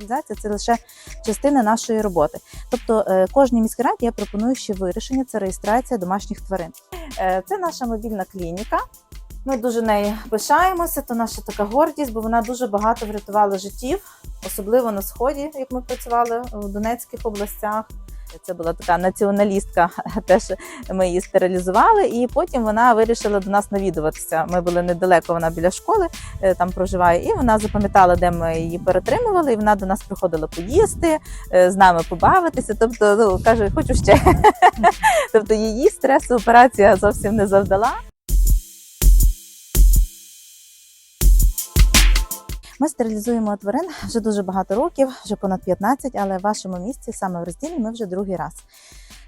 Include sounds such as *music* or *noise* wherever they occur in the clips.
стерилізація це лише частина нашої роботи. Тобто, е, кожній міській раді я пропоную ще вирішення це реєстрація домашніх тварин. Е, Це наша мобільна клініка. Ми дуже нею пишаємося. То наша така гордість, бо вона дуже багато врятувала життів, особливо на сході, як ми працювали в Донецьких областях. Це була така націоналістка, *laughs* теж ми її стерилізували, і потім вона вирішила до нас навідуватися. Ми були недалеко, вона біля школи е, там проживає, і вона запам'ятала, де ми її перетримували. І вона до нас приходила поїсти, е, з нами побавитися. Тобто, ну каже, хочу ще. *laughs* тобто її стресу операція зовсім не завдала. Ми стерилізуємо тварин вже дуже багато років, вже понад 15, але в вашому місці, саме в розділі, ми вже другий раз.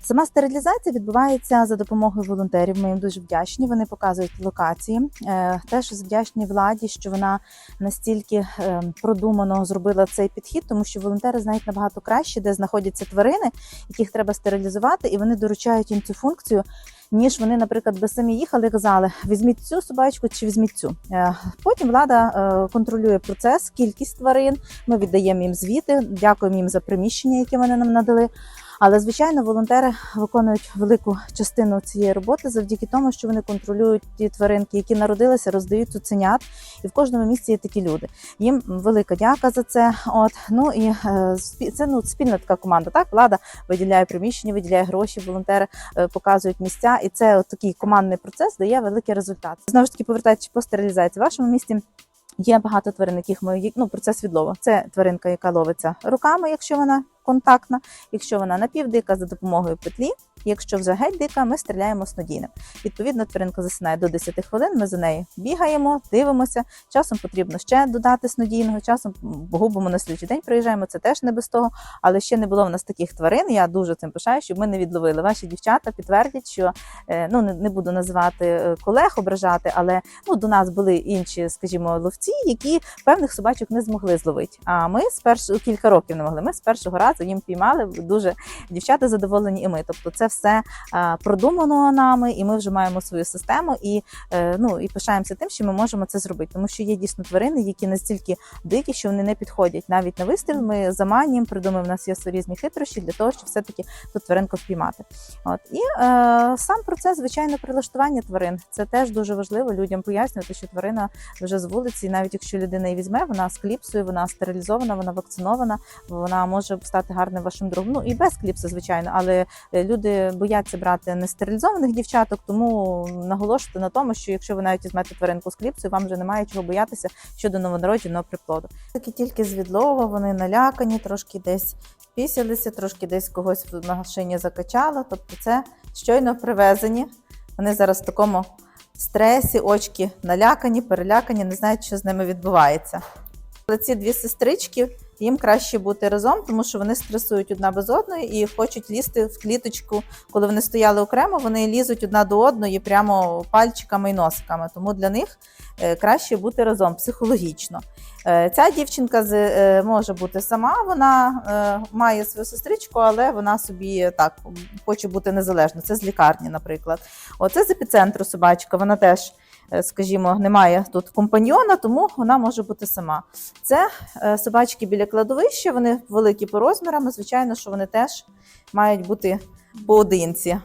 Сама стерилізація відбувається за допомогою волонтерів. Ми їм дуже вдячні. Вони показують локації. Е, Теж вдячні владі, що вона настільки е, продумано зробила цей підхід, тому що волонтери знають набагато краще, де знаходяться тварини, яких треба стерилізувати, і вони доручають їм цю функцію. Ніж вони, наприклад, би самі їхали і казали: візьміть цю собачку чи візьміть цю. Е, Потім влада е, контролює процес, кількість тварин. Ми віддаємо їм звіти, дякуємо їм за приміщення, яке вони нам надали. Але звичайно, волонтери виконують велику частину цієї роботи завдяки тому, що вони контролюють ті тваринки, які народилися, роздають цуценят. І в кожному місці є такі люди. Їм велика дяка за це. От ну і е, це ну спільна така команда. Так, влада виділяє приміщення, виділяє гроші, волонтери е, показують місця, і це от такий командний процес дає великий результат. Знову ж таки, повертаючись по стерилізації, в вашому місті. Є багато тварин, яких ми ну, процес відлову. Це тваринка, яка ловиться руками, якщо вона контактна, якщо вона напівдика за допомогою петлі. Якщо вже геть дика, ми стріляємо снодійним. Відповідно, тваринка засинає до 10 хвилин. Ми за нею бігаємо, дивимося. Часом потрібно ще додати снодійного, часом губимо на слідчий день. Приїжджаємо. Це теж не без того. Але ще не було в нас таких тварин. Я дуже цим пишаю, щоб ми не відловили. Ваші дівчата підтвердять, що е, ну не, буду називати е, колег, ображати, але ну до нас були інші, скажімо, ловці, які певних собачок не змогли зловити. А ми з першого кілька років не могли. Ми з першого разу їм піймали. Дуже дівчата задоволені, і ми. Тобто, це все е, продумано нами, і ми вже маємо свою систему. І е, ну і пишаємося тим, що ми можемо це зробити, тому що є дійсно тварини, які настільки дикі, що вони не підходять навіть на вистріл. Ми заманюємо, придумаємо, в нас є різні хитрощі для того, щоб все таки ту тваринку впіймати. От і е, сам процес, звичайно, прилаштування тварин це теж дуже важливо людям пояснювати, що тварина вже з вулиці, навіть якщо людина її візьме, вона з кліпсою, вона стерилізована, вона вакцинована, вона може стати гарним вашим другом. Ну і без кліпси, звичайно, але е, люди бояться брати нестерилізованих дівчаток, тому наголошувати на тому, що якщо ви навіть візьмете тваринку з кліпсою, вам вже немає чого боятися щодо новонародженого приплоду. Такі тільки з відлова, вони налякані, трошки десь пісялися, трошки десь когось в машині закачало. Тобто, це щойно привезені. Вони зараз в такому стресі, очки налякані, перелякані, не знають, що з ними відбувається. Але ці дві сестрички їм краще бути разом, тому що вони стресують одна без одної і хочуть лізти в кліточку. Коли вони стояли окремо, вони лізуть одна до одної прямо пальчиками і носиками. Тому для них е, краще бути разом психологічно. Е, Ця дівчинка е, може бути сама, вона має свою сестричку, але вона собі так хоче бути незалежно. Це з лікарні, наприклад. Оце з епіцентру собачка, вона теж. Е, Скажімо, немає тут компаньйона, тому вона може бути сама. Це е, собачки біля кладовища, вони великі по розмірам. Звичайно, що вони теж мають бути поодинці.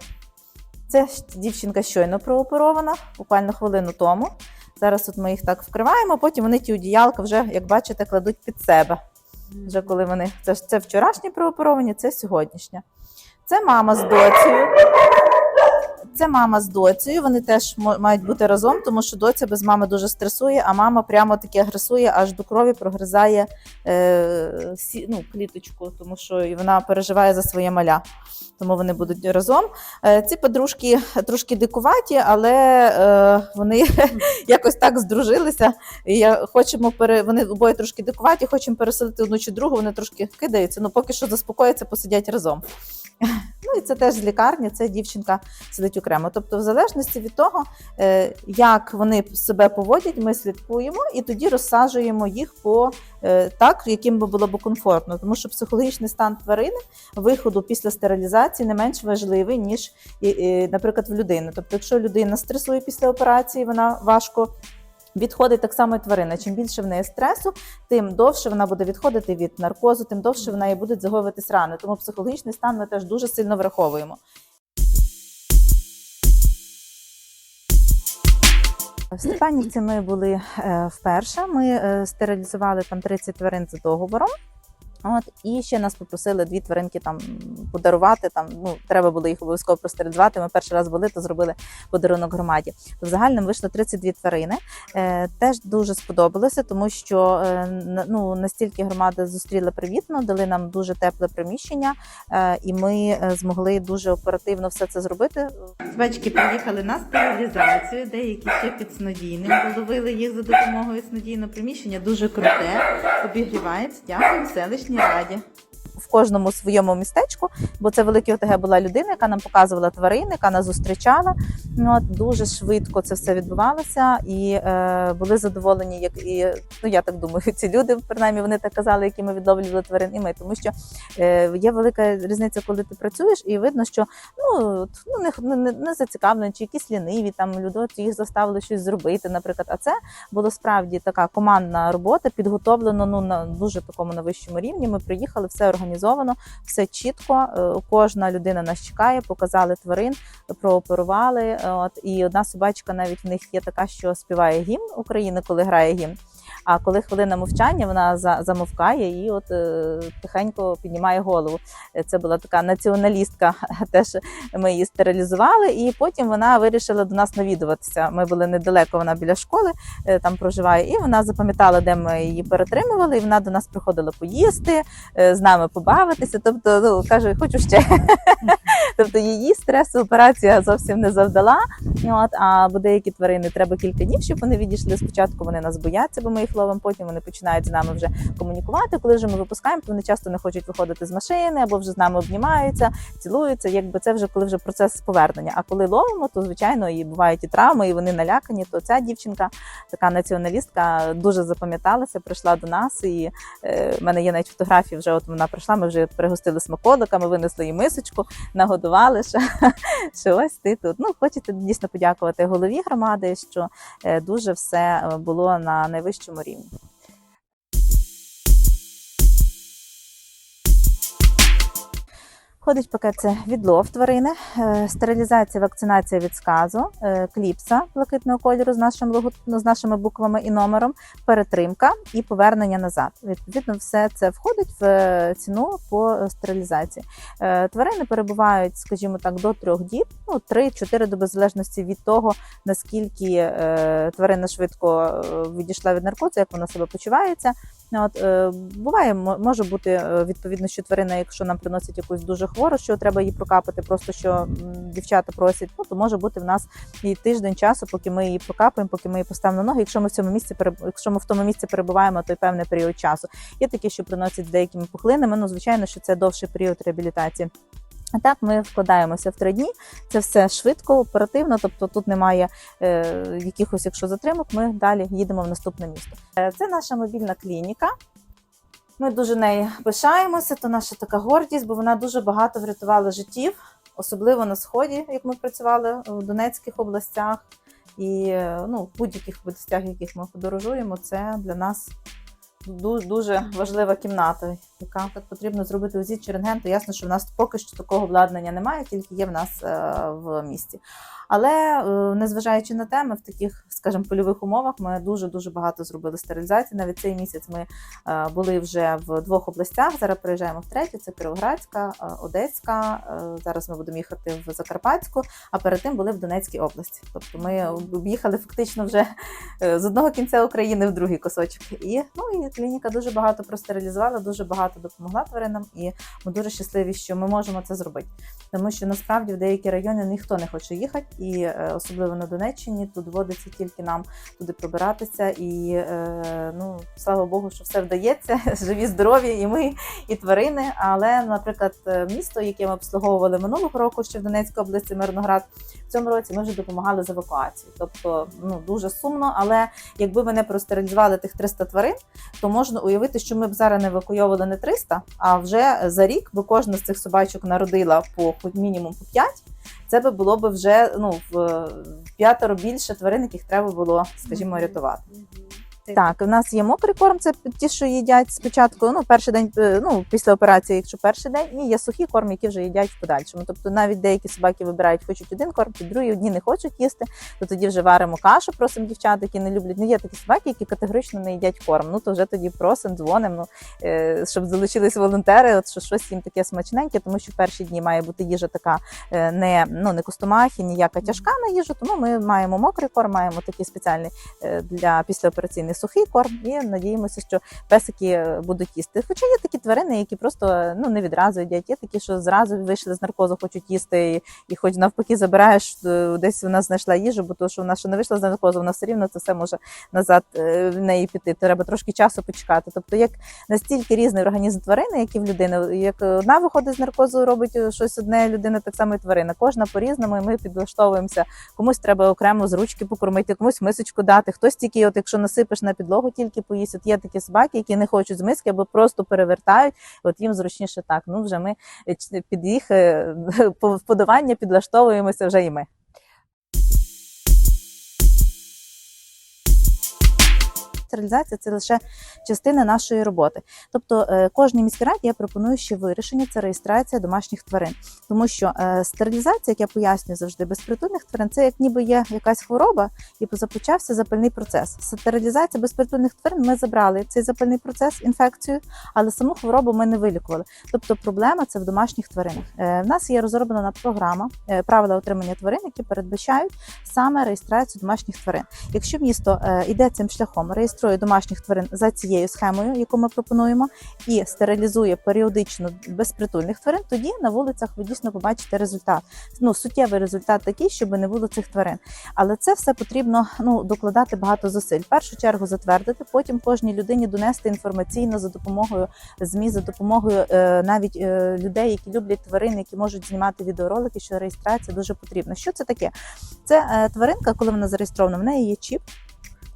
Це дівчинка щойно прооперована, буквально хвилину тому. Зараз от ми їх так вкриваємо, потім вони ті одіялка вже, як бачите, кладуть під себе. Вже коли вони це це вчорашні прооперовані, це сьогоднішня. Це мама з доцею. Це мама з доцею. Вони теж мають бути разом, тому що доця без мами дуже стресує, а мама прямо таки агресує, аж до крові прогризає е, сі, ну, кліточку, тому що і вона переживає за своє маля. Тому вони будуть разом. Е, ці подружки трошки дикуваті, але е, вони *laughs* якось так здружилися. Я хочемо пере... вони обоє трошки дикуваті, хочемо переселити одну чи другу, вони трошки кидаються. Ну поки що заспокояться, посидять разом. Ну і це теж з лікарні, це дівчинка сидить окремо. Тобто, в залежності від того, е, як вони себе поводять, ми слідкуємо і тоді розсаджуємо їх по е, так, яким би було б комфортно. Тому що психологічний стан тварини виходу після стерилізації не менш важливий, ніж, наприклад, в людини. Тобто, якщо людина стресує після операції, вона важко Відходить так само і тварина. Чим більше в неї стресу, тим довше вона буде відходити від наркозу, тим довше в неї будуть загоюватись рани. Тому психологічний стан ми теж дуже сильно враховуємо. В Степанівці ми були е, вперше. Ми е, стерилізували там 30 тварин за договором. От і ще нас попросили дві тваринки там подарувати. Там ну треба було їх обов'язково простерилізувати. Ми перший раз були, то зробили подарунок громаді. То в загальному вийшло 32 тварини. Е, теж дуже сподобалося, тому що е, ну настільки громада зустріла привітно, дали нам дуже тепле приміщення, е, і ми е, змогли дуже оперативно все це зробити. Собачки приїхали на стерилізацію, деякі ще під снодійним. Половили їх за допомогою снодійного приміщення. Дуже круте, обігрівається. Дякую, селищній раді. В кожному своєму містечку, бо це великий ОТГ була людина, яка нам показувала тварин, яка нас зустрічала. Ну, дуже швидко це все відбувалося, і е, були задоволені, як і ну я так думаю, ці люди, принаймні вони так казали, які ми відловлювали тварин, і ми, тому що е, є велика різниця, коли ти працюєш, і видно, що ну, ну не, не, не зацікавлені, чи якісь ліниві там люди їх заставили щось зробити, наприклад. А це було справді така командна робота, підготовлено ну на дуже такому на вищому рівні. Ми приїхали, все організовано, все чітко. е, Кожна людина нас чекає, показали тварин, прооперували. е, От і одна собачка навіть в них є така, що співає гімн України, коли грає гімн. А коли хвилина мовчання, вона за- замовкає і от е, тихенько піднімає голову. Це була така націоналістка. *laughs* Теж ми її стерилізували, і потім вона вирішила до нас навідуватися. Ми були недалеко, вона біля школи е, там проживає, і вона запам'ятала, де ми її перетримували. І вона до нас приходила поїсти, е, з нами побавитися. Тобто, ну каже, хочу ще. *laughs* Тобто її стресу операція зовсім не завдала. От, а бо деякі тварини треба кілька днів, щоб вони відійшли. Спочатку вони нас бояться, бо ми їх ловимо. Потім вони починають з нами вже комунікувати. Коли вже ми випускаємо, то вони часто не хочуть виходити з машини або вже з нами обнімаються, цілуються. Якби це вже коли вже процес повернення. А коли ловимо, то звичайно і бувають і травми, і вони налякані. То ця дівчинка, така націоналістка, дуже запам'яталася, прийшла до нас. І е, в мене є навіть фотографії. Вже от вона прийшла. Ми вже пригостили смаколиками, винесли їй мисочку, нагодували. Що, *laughs* що ось ти тут. Ну хочете дійсно подякувати голові громади, що е, дуже все е, було на найвищому рівні. говорим. Входить пакет це відлов тварини, е, стерилізація, вакцинація від сказу, е, кліпса блакитного кольору з нашим ну, з нашими буквами і номером, перетримка і повернення назад. Відповідно, все це входить в е, ціну по стерилізації. Тварини перебувають, скажімо так, до трьох діб, ну 3-4 доби в залежності від того, наскільки тварина швидко відійшла від наркозу, як вона себе почувається. Ну, От, е, буває, мо- може бути е, відповідно, що тварина, якщо нам приносять якусь дуже хвору, що треба її прокапати, просто що дівчата просять, ну то може бути в нас і тиждень часу, поки ми її прокапаємо, поки ми її поставимо на ноги. Якщо ми в цьому місці якщо ми в тому місці перебуваємо, то й певний період часу. Є такі, що приносять деякими пухлинами. Ну, звичайно, що це довший період реабілітації. А так ми вкладаємося в три дні. Це все швидко, оперативно. Тобто тут немає е, якихось, якщо затримок, ми далі їдемо в наступне місто. Е, Це наша мобільна клініка. Ми дуже нею пишаємося, то наша така гордість, бо вона дуже багато врятувала життів, особливо на сході, як ми працювали в Донецьких областях. І е, ну, в будь-яких областях, в яких ми подорожуємо, це для нас дуже важлива кімната, яка так потрібно зробити УЗІ чи рентген. То ясно, що в нас поки що такого обладнання немає, тільки є в нас е, в місті. Але е, незважаючи на те, ми в таких, скажімо, польових умовах ми дуже дуже багато зробили стерилізації. Навіть цей місяць ми е, були вже в двох областях. Зараз приїжджаємо в третю. Це Кіровоградська, е, Одеська. Зараз ми будемо їхати в Закарпатську, а перед тим були в Донецькій області. Тобто ми об'їхали фактично вже з одного кінця України в другий кусочок. І ну і клініка дуже багато простерилізувала, дуже багато допомогла тваринам. І ми дуже щасливі, що ми можемо це зробити. Тому що насправді в деякі райони ніхто не хоче їхати, і е, особливо на Донеччині тут доводиться тільки нам туди пробиратися. І е, ну слава Богу, що все вдається. *laughs* Живі, здорові, і ми, і тварини. Але, наприклад, е, місто, яке ми обслуговували минулого року, ще в Донецькій області, Мирноград, в цьому році ми вже допомагали з евакуацією. Тобто, ну дуже сумно, але якби ми не простерилізували тих 300 тварин, то можна уявити, що ми б зараз не евакуйовували не 300, а вже за рік би кожна з цих собачок народила по хоч мінімум по 5. це би було б вже ну в п'ятеро більше тварин, яких треба було, скажімо, рятувати. Так, у нас є мокрий корм, це ті, що їдять спочатку. Ну, перший день, е, ну після операції, якщо перший день, і є сухі корм, які вже їдять в подальшому. Тобто навіть деякі собаки вибирають, хочуть один корм, ті другі одні не хочуть їсти. То тоді вже варимо кашу, просимо дівчат, які не люблять. Ну є такі собаки, які категорично не їдять корм. Ну то вже тоді просимо, дзвонимо, ну, е, щоб залучились волонтери, от що щось їм таке смачненьке, тому що в перші дні має бути їжа така е, не ну не костомахи, ніяка тяжка на їжу. Тому ми маємо мокрий корм, маємо такий спеціальний для післяопераційний сухий корм і надіємося, що песики е, будуть їсти. Хоча є такі тварини, які просто ну не відразу їдять, є такі, що зразу вийшли з наркозу, хочуть їсти, і, і хоч навпаки забираєш, е, десь вона знайшла їжу, бо то, що вона ще не вийшла з наркозу, вона все рівно це все може назад е, в неї піти. Треба трошки часу почекати. Тобто, як настільки різний організм тварини, як і в людини, як одна виходить з наркозу, робить щось одне людина, так само і тварина. Кожна по-різному, і ми підлаштовуємося. Комусь треба окремо з ручки покормити, комусь мисочку дати. Хтось тільки, от якщо насипеш на підлогу, тільки поїсть. От є такі собаки, які не хочуть з миски або просто перевертають. От їм зручніше так. Ну вже ми е, під їх е, *laughs* вподобання підлаштовуємося вже і ми. Стерилізація це лише частина нашої роботи. Тобто е, кожній міській раді я пропоную ще вирішення це реєстрація домашніх тварин, тому що е, стерилізація, як я пояснюю завжди, безпритульних тварин, це як ніби є якась хвороба, і започався запальний процес. Стерилізація безпритульних тварин ми забрали цей запальний процес, інфекцію, але саму хворобу ми не вилікували. Тобто проблема це в домашніх тваринах. Е, В нас є розроблена програма правила отримання тварин, які передбачають саме реєстрацію домашніх тварин. Якщо місто йде цим шляхом, реєструє домашніх тварин за цією схемою, яку ми пропонуємо, і стерилізує періодично безпритульних тварин, тоді на вулицях ви дійсно побачите результат. Ну суттєвий результат такий, щоб не було цих тварин. Але це все потрібно ну докладати багато зусиль. В першу чергу затвердити, потім кожній людині донести інформаційно за допомогою ЗМІ, за допомогою е, навіть е, людей, які люблять тварин, які можуть знімати відеоролики, що реєстрація дуже потрібна. Що це таке? Це е, тваринка, коли вона зареєстрована, в неї є чіп.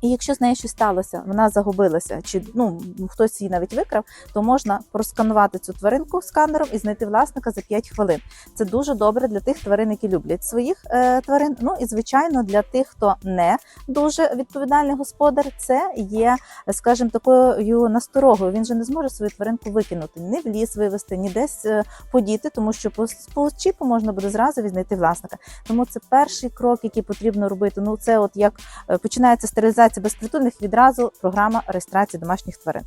І якщо з нею щось сталося, вона загубилася, чи ну хтось її навіть викрав, то можна просканувати цю тваринку сканером і знайти власника за 5 хвилин. Це дуже добре для тих тварин, які люблять своїх е, тварин. Ну і звичайно, для тих, хто не дуже відповідальний господар, це є, скажімо, такою насторогою. Він же не зможе свою тваринку викинути, ні в ліс вивезти, ні десь е, подіти, тому що по, по чіпу можна буде зразу відзнайти власника. Тому це перший крок, який потрібно робити. Ну це от як е, починається стерилізація безпритульних, відразу програма реєстрації домашніх тварин.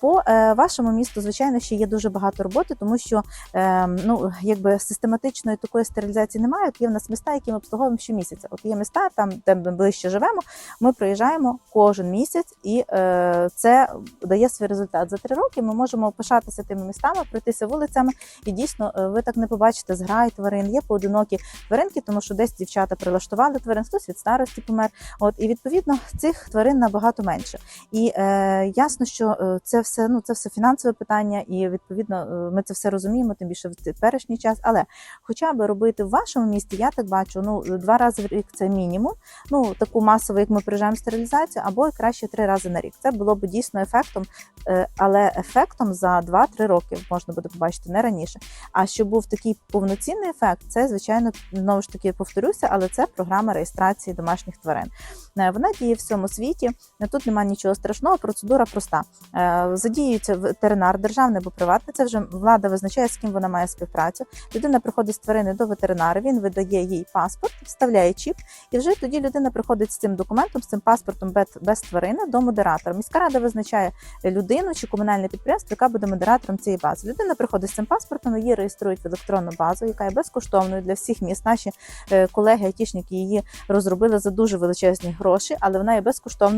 По е, вашому місту, звичайно, ще є дуже багато роботи, тому що е, ну якби систематичної такої стерилізації немає. От є в нас міста, які ми обслуговуємо щомісяця. От є міста, там де ми ближче живемо. Ми приїжджаємо кожен місяць, і е, це дає свій результат. За три роки ми можемо пишатися тими містами, пройтися вулицями, і дійсно е, ви так не побачите зграї тварин. Є поодинокі тваринки, тому що десь дівчата прилаштували тварин, хтось від старості помер. От і відповідно цих тварин набагато менше. І е, ясно, що е, це все ну це все фінансове питання, і відповідно е, ми це все розуміємо, тим більше в теперішній час. Але хоча б робити в вашому місті, я так бачу, ну два рази в рік це мінімум. Ну таку масову, як ми приїжджаємо стерилізацію, або краще три рази на рік. Це було б дійсно ефектом, е, але ефектом за 2-3 роки можна буде побачити не раніше. А щоб був такий повноцінний ефект, це звичайно знову ж таки повторюся, але це програма реєстрації домашніх тварин. Вона діє в всьому світі. Е, Тут немає нічого страшного, процедура проста. Е, Задіюється ветеринар, державний або приватний. Це вже влада визначає, з ким вона має співпрацю. Людина приходить з тварини до ветеринара, він видає їй паспорт, вставляє чіп, і вже тоді людина приходить з цим документом, з цим паспортом без, тварини до модератора. Міська рада визначає людину чи комунальне підприємство, яка буде модератором цієї бази. Людина приходить з цим паспортом, її реєструють в електронну базу, яка є безкоштовною для всіх міст. Наші е, колеги, айтішники її розробили за дуже величезні гроші, але вона є безкоштовною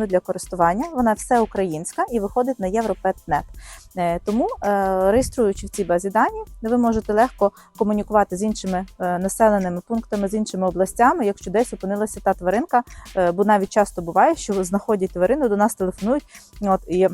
для користування. Вона все українська і виходить на Європетнет. Е, Тому, е, реєструючи в цій базі дані, ви можете легко комунікувати з іншими е, населеними пунктами, з іншими областями, якщо десь опинилася та тваринка, бо навіть часто буває, що знаходять тварину, до нас телефонують. От і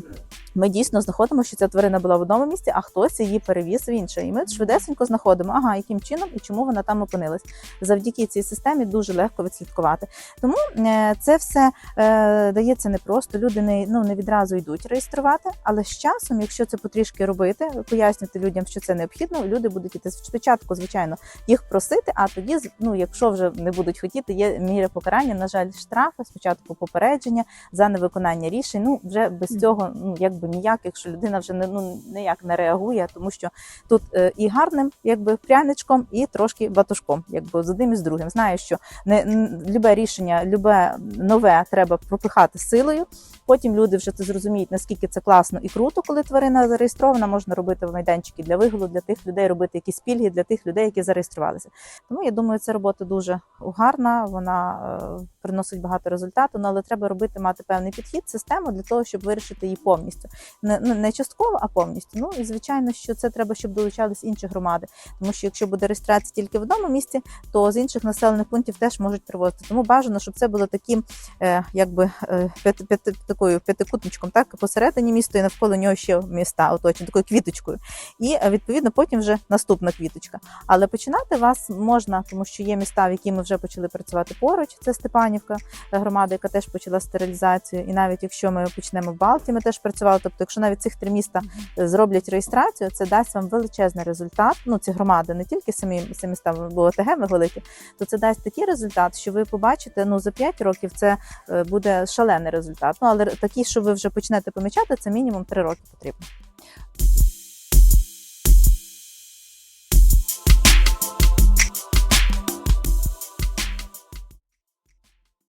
Ми дійсно знаходимо, що ця тварина була в одному місці, а хтось її перевіз в інше. І ми швидесенько знаходимо, ага, яким чином і чому вона там опинилась. Завдяки цій системі дуже легко відслідкувати. Тому е, це все е, дається непросто. Люди не, ну, не відразу йдуть реєструвати, але з часом, якщо це потрішки робити, пояснювати людям, що це необхідно, люди будуть іти спочатку, звичайно, їх просити. А тоді, ну, якщо вже не будуть хотіти, є міри покарання. На жаль, штрафи, спочатку попередження за невиконання рішень. Ну вже без цього ну якби ніяк, якщо людина вже не ну ніяк не реагує, тому що тут е, і гарним, якби пряничком, і трошки батушком, якби з одним і з другим. Знаю, що не любе рішення, любе нове треба пропихати силою. Потім люди вже це зрозуміють, наскільки це класно і круто, коли тварина зареєстрована. Можна робити в майданчики для вигулу, для тих людей, робити якісь пільги для тих людей, які зареєструвалися. Тому я думаю, ця робота дуже гарна. Вона е, приносить багато результату. Ну але треба робити мати певний підхід, систему для того, щоб вирішити її повністю. Не, ну, не частково, а повністю. Ну і звичайно, що це треба, щоб долучались інші громади. Тому що якщо буде реєстрація тільки в одному місці, то з інших населених пунктів теж можуть привозити. Тому бажано, щоб це було таким, е, якби е, п'яти, п'яти, такою п'ятикутничком, так посередині міста і навколо нього ще міста, оточені такою квіточкою. І е, відповідно потім вже наступна квіточка. Але починати вас можна, тому що є міста, в які ми вже почали працювати поруч. Це Степанівка, е, громада, яка теж почала стерилізацію. І навіть якщо ми почнемо в Балті, ми теж працювали. Тобто, якщо навіть цих три міста зроблять реєстрацію, це дасть вам величезний результат. Ну, ці громади, не тільки самі, самі міста, бо ОТГ ми великі, то це дасть такий результат, що ви побачите, ну за 5 років це е, буде шалений результат. Ну але такий, що ви вже почнете помічати, це мінімум 3 роки потрібно.